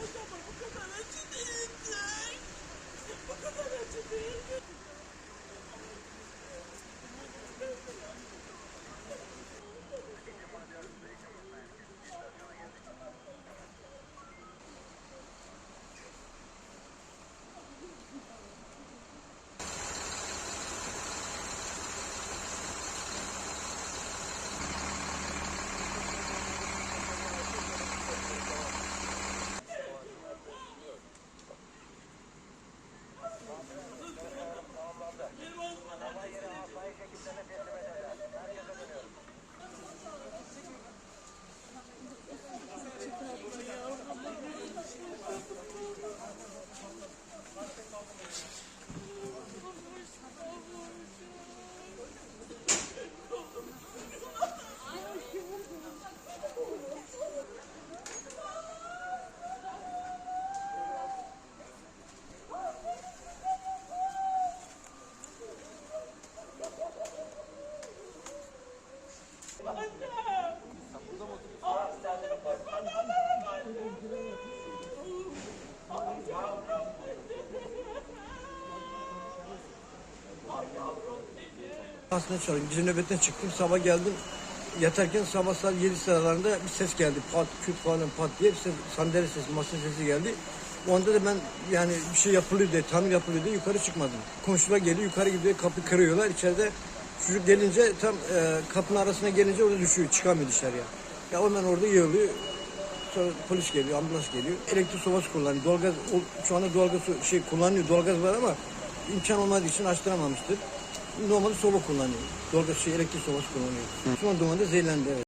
Ama bu kadar acı değildir. Bu kadar acı değil. Aslında çalışıyorum. Gece nöbetten çıktım. Sabah geldim. Yatarken sabah saat 7 sıralarında bir ses geldi. Pat, küt falan pat diye bir ses, sandalye sesi, masa sesi geldi. O anda da ben yani bir şey yapılıyor diye, tamir yapılıyor diye yukarı çıkmadım. Komşular geliyor, yukarı gidiyor, kapı kırıyorlar. İçeride çocuk gelince tam e, kapının arasına gelince orada düşüyor, çıkamıyor dışarıya. Ya hemen orada yığılıyor. Sonra polis geliyor, ambulans geliyor. Elektrik sobası kullanıyor. Doğalgaz, şu anda doğalgaz şey kullanıyor, doğalgaz var ama imkan olmadığı için açtıramamıştır. Normalde soba kullanıyor. Doğalgaz şey elektrik sobası kullanıyor. Şu an dumanında zehirlendi. Evet.